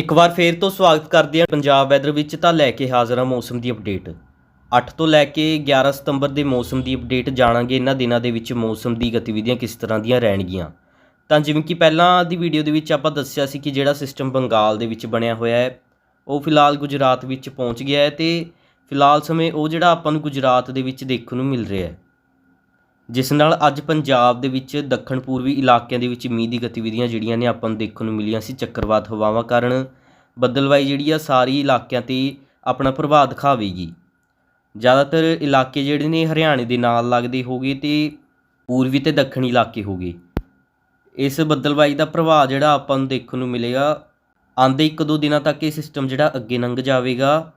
ਇੱਕ ਵਾਰ ਫੇਰ ਤੋਂ ਸਵਾਗਤ ਕਰਦੇ ਹਾਂ ਪੰਜਾਬ ਵੈਦਰ ਵਿੱਚ ਤਾਂ ਲੈ ਕੇ ਹਾਜ਼ਰ ਹਾਂ ਮੌਸਮ ਦੀ ਅਪਡੇਟ 8 ਤੋਂ ਲੈ ਕੇ 11 ਸਤੰਬਰ ਦੇ ਮੌਸਮ ਦੀ ਅਪਡੇਟ ਜਾਣਾਂਗੇ, ਇਹਨਾਂ ਦਿਨਾਂ ਦੇ ਵਿੱਚ ਮੌਸਮ ਦੀ ਗਤੀਵਿਧੀਆਂ ਕਿਸ ਤਰ੍ਹਾਂ ਦੀਆਂ ਰਹਿਣਗੀਆਂ। ਤਾਂ ਜਿਵੇਂ ਕਿ ਪਹਿਲਾਂ ਦੀ ਵੀਡੀਓ ਦੇ ਵਿੱਚ ਆਪਾਂ ਦੱਸਿਆ ਸੀ ਕਿ ਜਿਹੜਾ ਸਿਸਟਮ ਬੰਗਾਲ ਦੇ ਵਿੱਚ ਬਣਿਆ ਹੋਇਆ ਹੈ, ਉਹ ਫਿਲਹਾਲ ਗੁਜਰਾਤ ਵਿੱਚ ਪਹੁੰਚ ਗਿਆ ਹੈ ਤੇ ਫਿਲਹਾਲ ਸਮੇਂ ਉਹ ਜਿਹੜਾ ਆਪਾਂ ਨੂੰ ਗੁਜਰਾਤ ਦੇ ਵਿੱਚ ਦੇਖਣ ਨੂੰ ਮਿਲ ਰਿਹਾ ਹੈ। ਜਿਸ ਨਾਲ ਅੱਜ ਪੰਜਾਬ ਦੇ ਵਿੱਚ ਦੱਖਣ ਪੂਰਬੀ ਇਲਾਕਿਆਂ ਦੇ ਵਿੱਚ ਮੀਂਹ ਦੀ ਗਤੀਵਿਧੀਆਂ ਜਿਹੜੀਆਂ ਨੇ ਆਪਾਂ ਨੂੰ ਦੇਖਣ ਨੂੰ ਮਿਲੀਆਂ ਸੀ, ਚੱਕਰਵਾਤ ਹਵਾਵਾਂ ਕਾਰਨ ਬੱਦਲਵਾਈ ਜਿਹੜੀ ਆ ਸਾਰੀ ਇਲਾਕਿਆਂ ਤੇ ਆਪਣਾ ਪ੍ਰਭਾਵ ਦਿਖਾਵੇਗੀ। ਜ਼ਿਆਦਾਤਰ ਇਲਾਕੇ ਜਿਹੜੇ ਨੇ ਹਰਿਆਣੇ ਦੇ ਨਾਲ ਲੱਗਦੇ ਹੋਗੇ ਤੇ ਪੂਰਬੀ ਤੇ ਦੱਖਣੀ ਇਲਾਕੇ ਹੋਗੇ। ਇਸ ਬੱਦਲਵਾਈ ਦਾ ਪ੍ਰਭਾਵ ਜਿਹੜਾ ਆਪਾਂ ਨੂੰ ਦੇਖਣ ਨੂੰ ਮਿਲੇਗਾ ਆਂਦੇ ਇੱਕ ਦੋ ਦਿਨਾਂ ਤੱਕ ਇਹ ਸਿਸਟਮ ਜਿਹੜਾ ਅੱਗੇ ਲੰਘ ਜਾਵੇਗਾ,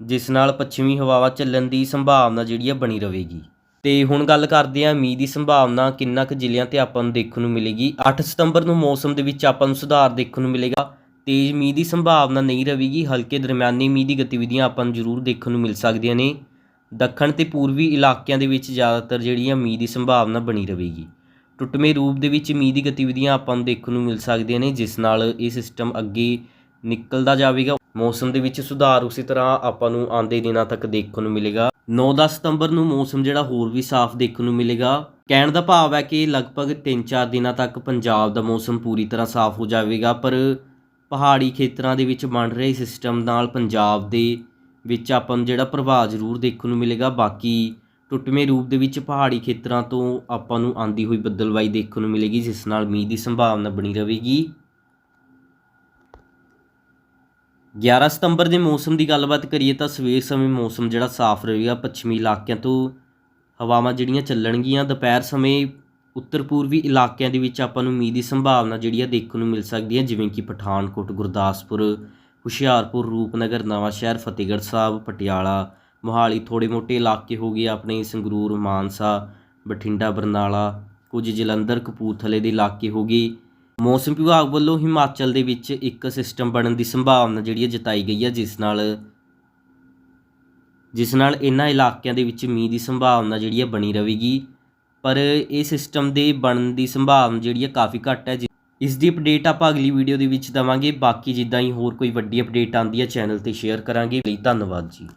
ਜਿਸ ਨਾਲ ਪੱਛਮੀ ਹਵਾਵਾਂ ਚੱਲਣ ਦੀ ਸੰਭਾਵਨਾ ਜਿਹੜੀ ਆ ਬਣੀ ਰਹੇਗੀ। ਤੇ ਹੁਣ ਗੱਲ ਕਰਦੇ ਹਾਂ ਮੀਂਹ ਦੀ ਸੰਭਾਵਨਾ, ਕਿੰਨਾ ਕੁ ਜ਼ਿਲ੍ਹਿਆਂ ਤੇ ਆਪਾਂ ਨੂੰ ਦੇਖਣ ਨੂੰ ਮਿਲੇਗੀ। 8 ਸਤੰਬਰ ਨੂੰ ਮੌਸਮ ਦੇ ਵਿੱਚ ਆਪਾਂ ਨੂੰ ਸੁਧਾਰ ਦੇਖਣ ਨੂੰ ਮਿਲੇਗਾ। ਤੇਜ਼ ਮੀਂਹ ਦੀ ਸੰਭਾਵਨਾ ਨਹੀਂ ਰਹੇਗੀ, ਹਲਕੇ ਦਰਮਿਆਨੀ ਮੀਂਹ ਦੀ ਗਤੀਵਿਧੀਆਂ ਆਪਾਂ ਨੂੰ ਜ਼ਰੂਰ ਦੇਖਣ ਨੂੰ ਮਿਲ ਸਕਦੀਆਂ ਨੇ। ਦੱਖਣ ਤੇ ਪੂਰਬੀ ਇਲਾਕਿਆਂ ਦੇ ਵਿੱਚ ਜ਼ਿਆਦਾਤਰ ਜਿਹੜੀਆਂ ਮੀਂਹ ਦੀ ਸੰਭਾਵਨਾ ਬਣੀ ਰਹੇਗੀ। ਟੁੱਟਵੇਂ ਰੂਪ ਦੇ ਵਿੱਚ ਮੀਂਹ ਦੀ ਗਤੀਵਿਧੀਆਂ ਆਪਾਂ ਨੂੰ ਦੇਖਣ ਨੂੰ ਮਿਲ ਸਕਦੀਆਂ ਨੇ, ਜਿਸ ਨਾਲ ਇਹ ਸਿਸਟਮ ਅੱਗੇ ਨਿਕਲਦਾ ਜਾਵੇਗਾ। ਮੌਸਮ ਦੇ ਵਿੱਚ ਸੁਧਾਰ ਉਸੇ ਤਰ੍ਹਾਂ ਆਪਾਂ ਨੂੰ ਆਉਂਦੇ ਦਿਨਾਂ ਤੱਕ ਦੇਖਣ ਨੂੰ ਮਿਲੇਗਾ। 9-10 ਸਤੰਬਰ ਨੂੰ ਮੌਸਮ ਜਿਹੜਾ ਹੋਰ ਵੀ ਸਾਫ਼ ਦੇਖਣ ਨੂੰ ਮਿਲੇਗਾ। ਕਹਿਣ ਦਾ ਭਾਵ ਹੈ ਕਿ ਲਗਭਗ 3-4 ਦਿਨਾਂ ਤੱਕ ਪੰਜਾਬ ਦਾ ਮੌਸਮ ਪੂਰੀ ਤਰ੍ਹਾਂ ਸਾਫ਼ ਹੋ ਜਾਵੇਗਾ, ਪਰ ਪਹਾੜੀ ਖੇਤਰਾਂ ਦੇ ਵਿੱਚ ਬਣ ਰਹੇ ਸਿਸਟਮ ਨਾਲ ਪੰਜਾਬ ਦੇ ਵਿੱਚ ਆਪਾਂ ਨੂੰ ਜਿਹੜਾ ਪ੍ਰਭਾਵ ਜ਼ਰੂਰ ਦੇਖਣ ਨੂੰ ਮਿਲੇਗਾ। ਬਾਕੀ ਟੁੱਟਵੇਂ ਰੂਪ ਦੇ ਵਿੱਚ ਪਹਾੜੀ ਖੇਤਰਾਂ ਤੋਂ ਆਪਾਂ ਨੂੰ ਆਂਦੀ ਹੋਈ ਬੱਦਲਵਾਈ ਦੇਖਣ ਨੂੰ ਮਿਲੇਗੀ, ਜਿਸ ਨਾਲ ਮੀਂਹ ਦੀ ਸੰਭਾਵਨਾ ਬਣੀ ਰਹੇਗੀ। 11 ਸਤੰਬਰ ਦੇ ਮੌਸਮ ਦੀ ਗੱਲਬਾਤ ਕਰੀਏ ਤਾਂ ਸਵੇਰ ਸਮੇਂ ਮੌਸਮ ਜਿਹੜਾ ਸਾਫ਼ ਰਹੇਗਾ ਪੱਛਮੀ ਇਲਾਕਿਆਂ ਤੋਂ। ਹਵਾਵਾਂ ਜਿਹੜੀਆਂ ਚੱਲਣਗੀਆਂ, ਦੁਪਹਿਰ ਸਮੇਂ ਉੱਤਰ ਪੂਰਬੀ ਇਲਾਕਿਆਂ ਦੇ ਵਿੱਚ ਆਪਾਂ ਨੂੰ ਮੀਂਹ ਦੀ ਸੰਭਾਵਨਾ ਜਿਹੜੀ ਆ ਦੇਖਣ ਨੂੰ ਮਿਲ ਸਕਦੀ ਹੈ ਜਿਵੇਂ ਕਿ ਪਠਾਨਕੋਟ, ਗੁਰਦਾਸਪੁਰ, ਹੁਸ਼ਿਆਰਪੁਰ, ਰੂਪਨਗਰ, ਨਵਾਂਸ਼ਹਿਰ, ਫਤਿਹਗੜ੍ਹ ਸਾਹਿਬ, ਪਟਿਆਲਾ, ਮੋਹਾਲੀ ਥੋੜੇ ਮੋਟੇ ਇਲਾਕੇ ਹੋ ਗਏ ਆਪਣੇ, ਸੰਗਰੂਰ, ਮਾਨਸਾ, ਬਠਿੰਡਾ, ਬਰਨਾਲਾ, ਕੁਝ ਜਲੰਧਰ, ਕਪੂਰਥਲੇ ਦੇ ਇਲਾਕੇ ਹੋ ਗਏ। ਮੌਸਮ ਵਿਭਾਗ ਵੱਲੋਂ ਹਿਮਾਚਲ ਦੇ ਵਿੱਚ ਇੱਕ ਸਿਸਟਮ ਬਣਨ ਦੀ ਸੰਭਾਵਨਾ ਜਿਹੜੀ ਹੈ ਜਤਾਈ ਗਈ ਹੈ, ਜਿਸ ਨਾਲ ਜਿਸ ਨਾਲ ਇਹਨਾਂ ਇਲਾਕਿਆਂ ਦੇ ਵਿੱਚ ਮੀਂਹ ਦੀ ਸੰਭਾਵਨਾ ਜਿਹੜੀ ਹੈ ਬਣੀ ਰਹੇਗੀ। ਪਰ ਇਹ ਸਿਸਟਮ ਦੇ ਬਣਨ ਦੀ ਸੰਭਾਵਨਾ ਜਿਹੜੀ ਹੈ ਕਾਫੀ ਘੱਟ ਹੈ। ਜਿ- ਇਸ ਦੀ ਅਪਡੇਟ ਆਪਾਂ ਅਗਲੀ ਵੀਡੀਓ ਦੇ ਵਿੱਚ ਦਵਾਂਗੇ। ਬਾਕੀ ਜਿੱਦਾਂ ਹੀ ਹੋਰ ਕੋਈ ਵੱਡੀ ਅਪਡੇਟ ਆਉਂਦੀ ਹੈ ਚੈਨਲ ਤੇ ਸ਼ੇਅਰ ਕਰਾਂਗੇ। ਲਈ ਧੰਨਵਾਦ ਜੀ।